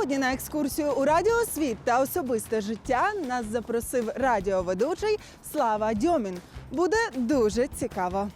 Сьогодні на екскурсію у радіосвіт та особисте життя нас запросив радіоведучий Слава Дьомін. Буде дуже цікаво.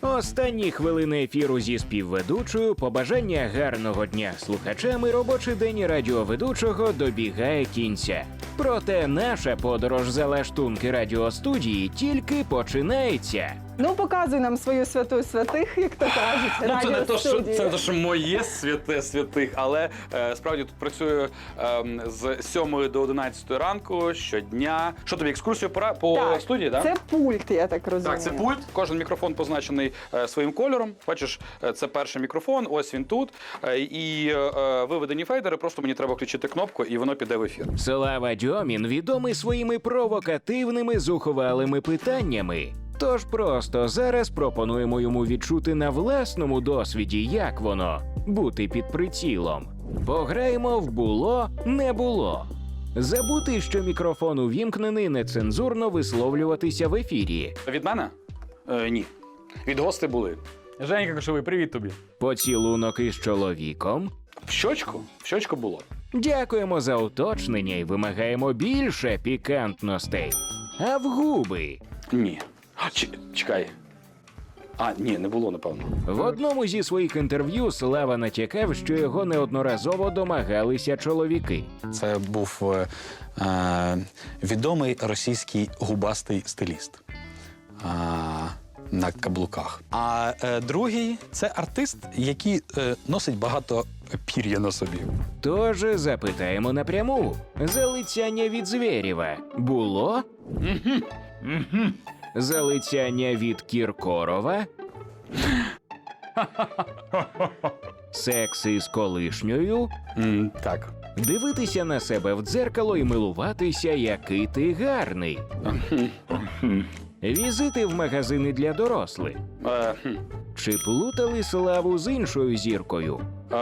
Останні хвилини ефіру зі співведучою, побажання гарного дня слухачам і робочий день радіоведучого добігає кінця. Проте наша подорож за лаштунки радіостудії тільки починається. Ну, показуй нам свою святу святих, як то кажуть. Ну, це не то, що це не то, що моє святе святих, але е, справді тут працюю ем, з 7 до 11 ранку щодня. Що тобі екскурсію пора по Так, студії? Да? Це пульт, я так розумію. Так, це пульт. Кожен мікрофон позначений е, своїм кольором. Бачиш, е, це перший мікрофон, ось він тут. Е, і е, виведені фейдери. Просто мені треба включити кнопку, і воно піде в ефір. Слава Дьомін відомий своїми провокативними зухвалими питаннями. Тож просто зараз пропонуємо йому відчути на власному досвіді, як воно бути під прицілом. Пограємо в було не було. Забути, що мікрофон увімкнений нецензурно висловлюватися в ефірі. Від мене? Е, ні. Від гостей були. Женька Кошовий, привіт тобі. Поцілунок із чоловіком. В щочку? В щочку було. Дякуємо за уточнення і вимагаємо більше пікантностей. А в губи. Ні. А, ч- чекай. А, ні, не було, напевно. В одному зі своїх інтерв'ю Слава натякав, що його неодноразово домагалися чоловіки. Це був е, е, відомий російський губастий стиліст е, на каблуках. А е, другий це артист, який е, носить багато пір'я на собі. Тож запитаємо напряму: залицяння від Звєрєва було? Залицяння від Кіркорова? Секс із колишньою? М, так. Дивитися на себе в дзеркало і милуватися, який ти гарний. Візити в магазини для дорослих. Е, хм. Чи плутали славу з іншою зіркою? Е,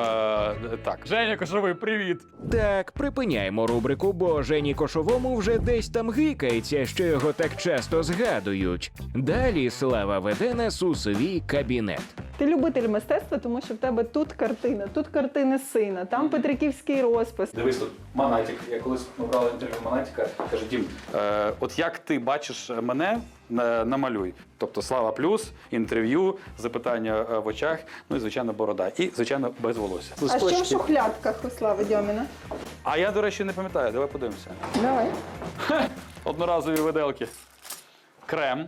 так. Женя Кошовий, привіт. Так, припиняємо рубрику, бо Жені Кошовому вже десь там гикається, що його так часто згадують. Далі слава веде нас у свій кабінет. Ти любитель мистецтва, тому що в тебе тут картина, тут картини сина, там Петриківський розпис. Дивись тут, Монатік. Я колись ми брали інтерв'ю Монатіка, каже, Дім, е, от як ти бачиш мене, на- намалюй. Тобто слава плюс, інтерв'ю, запитання е, в очах, ну і звичайно борода. І, звичайно, без волосся. А що в шухлядках у Слави Дьоміна? А я, до речі, не пам'ятаю, давай подивимося. Давай. Одноразові виделки. Крем.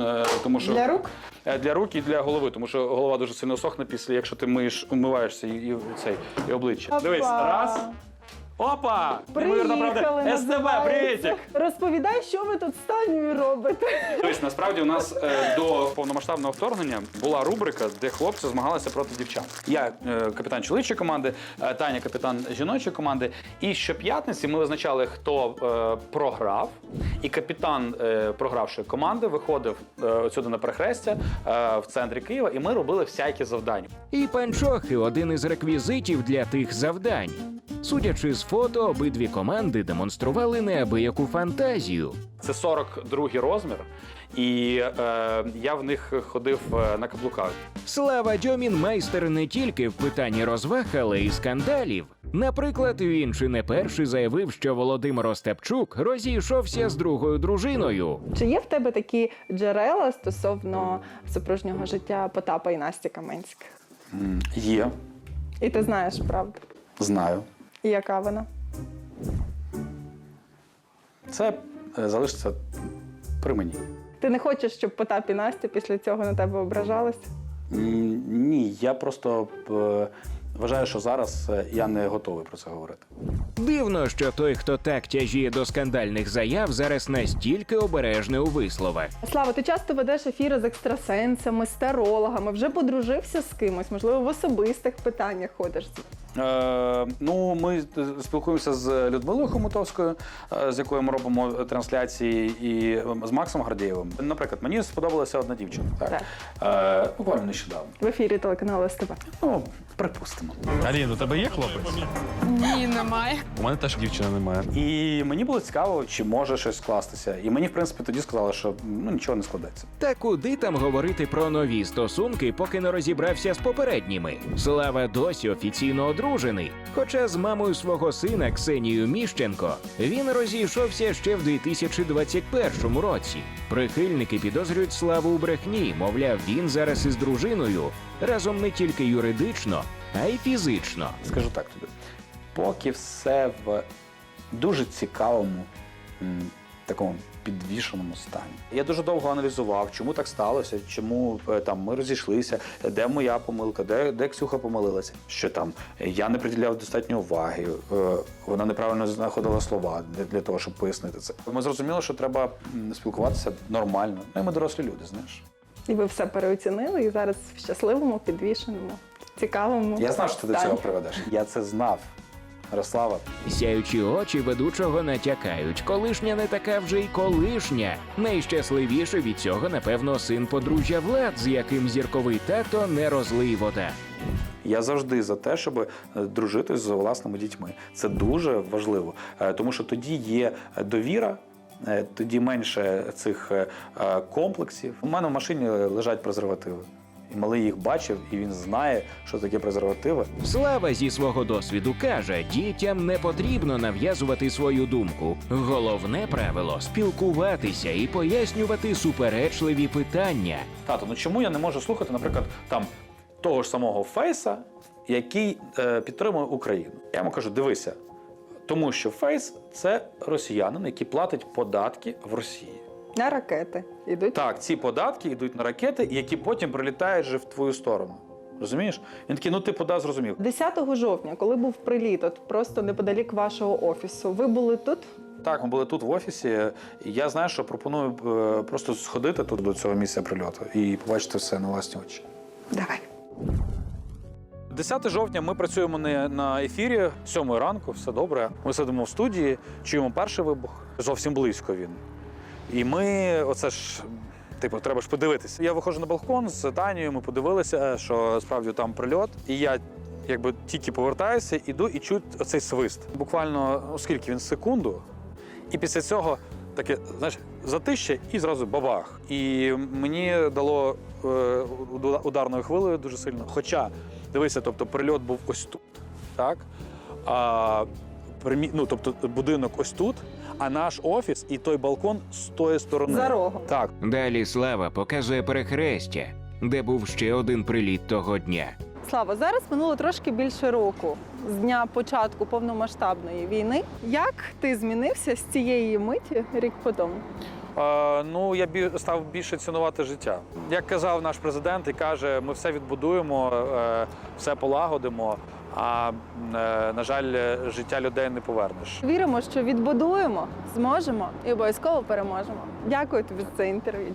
Е, тому що Для рук? Е, Для рук і для голови, тому що голова дуже сильно сохне після, якщо ти миєш, умиваєшся і, і, цей, і обличчя. Дивись, раз. Опа! Неймовірна правда. СТБ, називається. привітик! Розповідай, що ви тут з Танею робите. Тобто, насправді у нас е, до повномасштабного вторгнення була рубрика, де хлопці змагалися проти дівчат. Я е, капітан чоловічої команди, е, Таня капітан жіночої команди. І щоп'ятниці ми визначали, хто е, програв, і капітан е, програвшої команди виходив е, отсюди на перехрестя е, в центрі Києва, і ми робили всякі завдання. І панчохи один із реквізитів для тих завдань. Судячи з фото, обидві команди демонстрували неабияку фантазію. Це 42 розмір, і е, я в них ходив е, на каблуках. Слава Дьомін майстер не тільки в питанні розваг, але й скандалів. Наприклад, він чи не перший заявив, що Володимир Остапчук розійшовся з другою дружиною. Чи є в тебе такі джерела стосовно супружнього життя Потапа і Насті Каменських? Є, І ти знаєш правду. знаю. І яка вона? Це е, залишиться при мені. Ти не хочеш, щоб Потап і Настя після цього на тебе ображалися? Ні, я просто е, вважаю, що зараз е, я не готовий про це говорити. Дивно, що той, хто так тяжіє до скандальних заяв, зараз настільки обережний у висловах. Слава, ти часто ведеш ефіри з екстрасенсами, з тарологами, вже подружився з кимось, можливо, в особистих питаннях ходиш. Е, ну, ми спілкуємося з Людмилою Хомутовською, е, з якою ми робимо трансляції, і е, з Максом Гардієвим. Наприклад, мені сподобалася одна дівчина. Так. Е, буквально нещодавно. В ефірі телеканалу СТБ. Ну, припустимо. Алін, у тебе є хлопець? Ні, немає. У мене теж дівчина немає. І мені було цікаво, чи може щось скластися. І мені, в принципі, тоді сказали, що ну нічого не складеться. Та куди там говорити про нові стосунки, поки не розібрався з попередніми? Слава досі офіційно одружений. Хоча з мамою свого сина Ксенією Міщенко він розійшовся ще в 2021 році. Прихильники підозрюють славу у брехні, мовляв, він зараз із дружиною разом не тільки юридично, а й фізично. Скажу так тобі. Поки все в дуже цікавому, такому підвішеному стані. Я дуже довго аналізував, чому так сталося, чому е, там ми розійшлися, де моя помилка, де, де Ксюха помилилася. Що там е, я не приділяв достатньо уваги, е, вона неправильно знаходила слова для, для того, щоб пояснити це. Ми зрозуміли, що треба спілкуватися нормально. Ну, і ми дорослі люди, знаєш. І ви все переоцінили, і зараз в щасливому, підвішеному, цікавому. Я знав, що ти до цього приведеш. Я це знав. Ярослава, Сяючі очі ведучого натякають. Колишня не така вже й колишня. Найщасливіше від цього, напевно, син подружжя Влад, з яким зірковий тато не розлий вода. Я завжди за те, щоб е, дружити з власними дітьми. Це дуже важливо, Е, тому що тоді є довіра. е, Тоді менше цих комплексів. У мене в машині лежать презервативи. І малий їх бачив, і він знає, що таке презервативи. Слава зі свого досвіду каже: дітям не потрібно нав'язувати свою думку. Головне правило спілкуватися і пояснювати суперечливі питання. Тато, ну чому я не можу слухати, наприклад, там того ж самого Фейса, який е, підтримує Україну? Я йому кажу: дивися, тому що Фейс це росіянин, який платить податки в Росії. На ракети ідуть. Так, ці податки йдуть на ракети, які потім прилітають вже в твою сторону. Розумієш? Він такий, ну ти пода зрозумів. 10 жовтня, коли був приліт, от просто неподалік вашого офісу, ви були тут? Так, ми були тут в офісі, я знаю, що пропоную е, просто сходити тут до цього місця прильоту і побачити все на власні очі. Давай. 10 жовтня ми працюємо не на ефірі, 7 ранку, все добре. Ми сидимо в студії, чуємо перший вибух. Зовсім близько він. І ми, оце ж, типу, треба ж подивитися. Я виходжу на балкон з Танією, ми подивилися, що справді там прильот. І я якби тільки повертаюся, іду і чую оцей свист. Буквально, ну скільки він секунду. І після цього таке, знаєш, затище і зразу бабах. І мені дало е, ударною хвилею дуже сильно. Хоча, дивися, тобто прильот був ось тут, так? А, примі... ну, тобто будинок ось тут, а наш офіс і той балкон з тої сторони. За рогом. Так. Далі Слава показує перехрестя, де був ще один приліт того дня. Слава, зараз минуло трошки більше року з дня початку повномасштабної війни. Як ти змінився з цієї миті рік по тому? Ну, я став більше цінувати життя. Як казав наш президент, і каже, ми все відбудуємо, е, все полагодимо. А е, на жаль, життя людей не повернеш. Віримо, що відбудуємо, зможемо і обов'язково переможемо. Дякую тобі за це інтерв'ю.